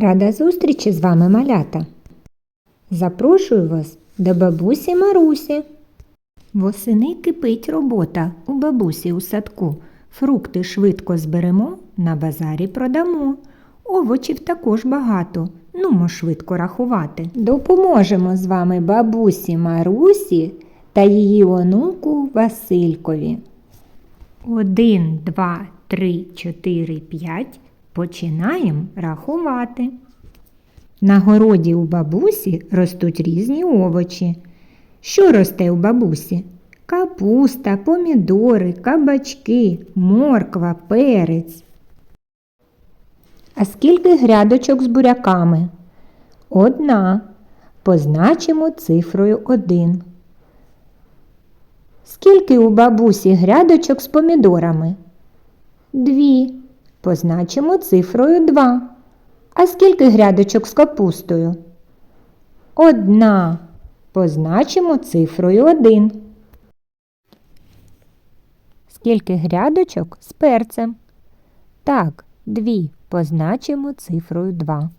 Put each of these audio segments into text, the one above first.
Рада зустрічі з вами, малята. Запрошую вас до бабусі Марусі. Восени кипить робота у бабусі у садку. Фрукти швидко зберемо, на базарі продамо. Овочів також багато, нумо швидко рахувати. Допоможемо з вами бабусі Марусі та її онуку Василькові. Один, два, три, чотири, п'ять. Починаємо рахувати. На городі у бабусі ростуть різні овочі. Що росте у бабусі? Капуста, помідори, кабачки, морква, перець. А скільки грядочок з буряками? Одна. Позначимо цифрою один. Скільки у бабусі грядочок з помідорами? Дві. Позначимо цифрою 2. А скільки грядочок з капустою? Одна. Позначимо цифрою 1. Скільки грядочок з перцем? Так, дві. Позначимо цифрою 2.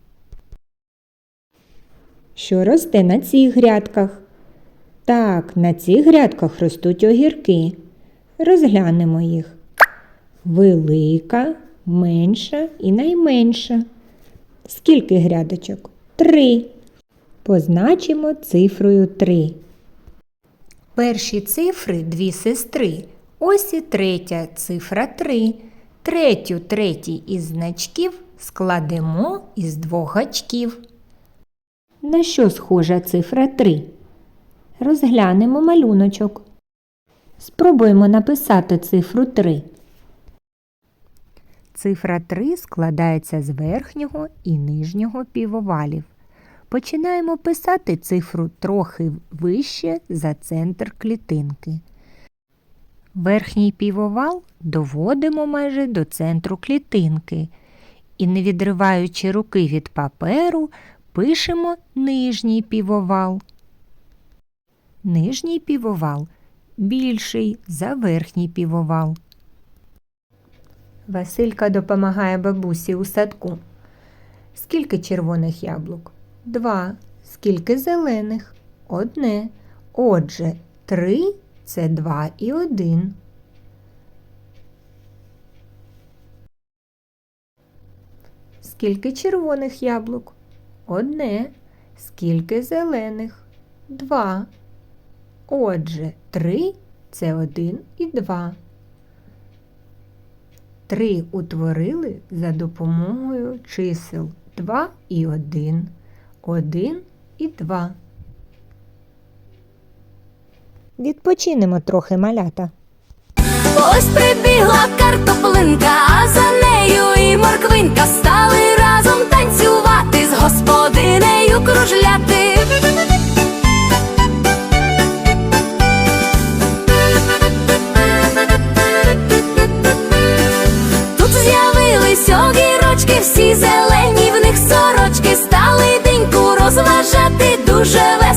Що росте на цих грядках? Так, на цих грядках ростуть огірки. Розглянемо їх. Велика, менша і найменша. Скільки грядочок? Три. Позначимо цифрою 3. Перші цифри дві сестри. Ось і третя цифра 3. Третю третій із значків складемо із двох гачків. На що схожа цифра 3? Розглянемо малюночок. Спробуємо написати цифру 3. Цифра 3 складається з верхнього і нижнього півовалів. Починаємо писати цифру трохи вище за центр клітинки. Верхній півовал доводимо майже до центру клітинки і, не відриваючи руки від паперу, пишемо нижній півовал. Нижній півовал більший за верхній півовал. Василька допомагає бабусі у садку. Скільки червоних яблук? Два. Скільки зелених? Одне. Отже, три це два і один. Скільки червоних яблук? Одне. Скільки зелених? Два. Отже, три це один і два. Три утворили за допомогою чисел 2 і 1, 1 і 2. Відпочинемо трохи малята. Ось прибігла картоплинка, а за нею і морквинка стали разом танцювати, з господинею кружляти. Всі зелені, в них сорочки, стали деньку розважати, дуже весело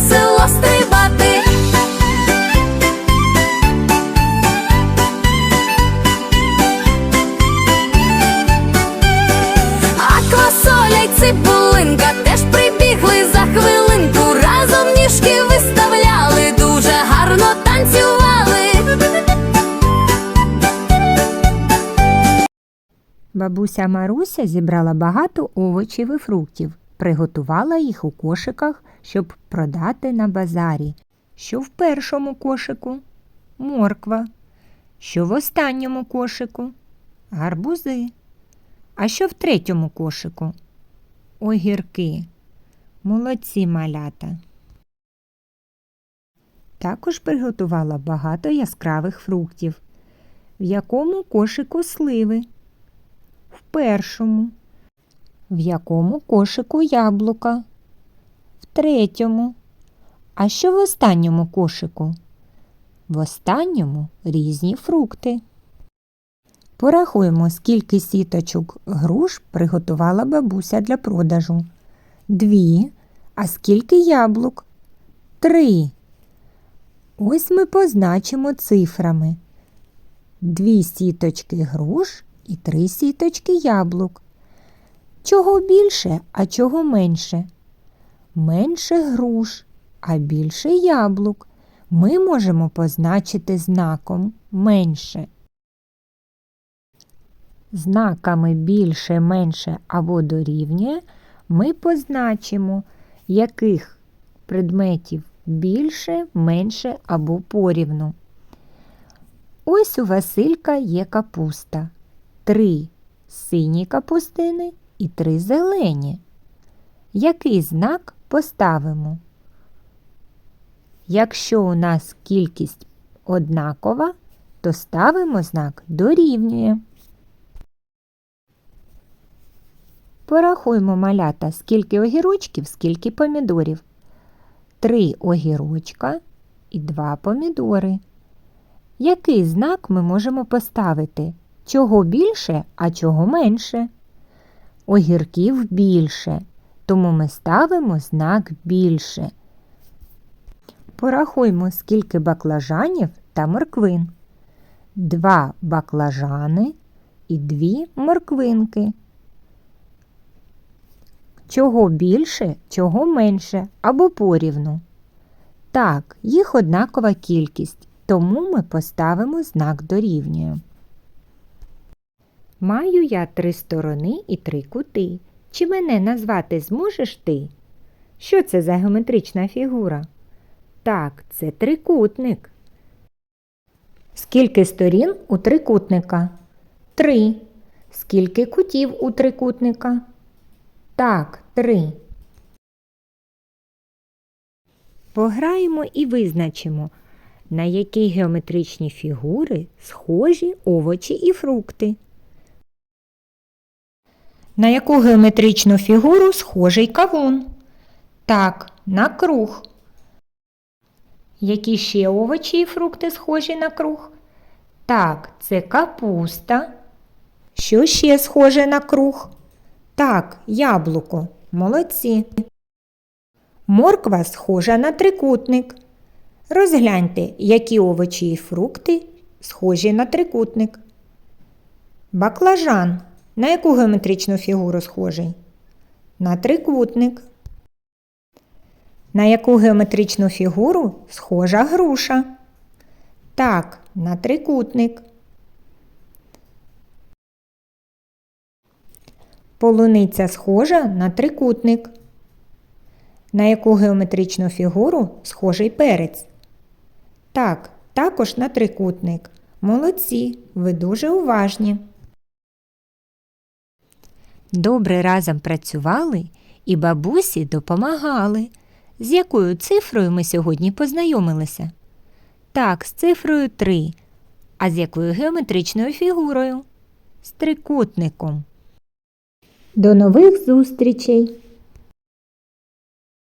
Бабуся Маруся зібрала багато овочів і фруктів, приготувала їх у кошиках, щоб продати на базарі. Що в першому кошику? Морква. Що в останньому кошику? Гарбузи. А що в третьому кошику? Огірки. Молодці малята. Також приготувала багато яскравих фруктів. В якому кошику сливи? В першому. В якому кошику яблука? В третьому. А що в останньому кошику? В останньому різні фрукти. Порахуємо, скільки сіточок груш приготувала бабуся для продажу. Дві. А скільки яблук? Три. Ось ми позначимо цифрами. Дві сіточки груш і три сіточки яблук. Чого більше, а чого менше? Менше груш, а більше яблук. Ми можемо позначити знаком менше. Знаками більше, менше або дорівнює ми позначимо, яких предметів більше, менше або порівну. Ось у Василька є капуста. Три сині капустини і три зелені. Який знак поставимо? Якщо у нас кількість однакова, то ставимо знак дорівнює. Порахуймо малята, скільки огірочків, скільки помідорів. Три огірочка і два помідори. Який знак ми можемо поставити? Чого більше, а чого менше? Огірків більше, тому ми ставимо знак більше. Порахуймо, скільки баклажанів та морквин. Два баклажани і дві морквинки. Чого більше, чого менше або порівну. Так, їх однакова кількість, тому ми поставимо знак дорівнює. Маю я три сторони і три кути. Чи мене назвати зможеш ти? Що це за геометрична фігура? Так, це трикутник. Скільки сторін у трикутника? Три. Скільки кутів у трикутника? Так, три. Пограємо і визначимо, на які геометричні фігури схожі овочі і фрукти. На яку геометричну фігуру схожий кавун? Так, на круг. Які ще овочі і фрукти схожі на круг? Так, це капуста. Що ще схоже на круг? Так, яблуко. Молодці. Морква схожа на трикутник. Розгляньте, які овочі і фрукти схожі на трикутник. Баклажан. На яку геометричну фігуру схожий? На трикутник. На яку геометричну фігуру схожа груша? Так, на трикутник. Полуниця схожа на трикутник. На яку геометричну фігуру схожий перець? Так, також на трикутник. Молодці, ви дуже уважні. Добре разом працювали і бабусі допомагали. З якою цифрою ми сьогодні познайомилися? Так, з цифрою 3. А з якою геометричною фігурою? З трикутником. До нових зустрічей!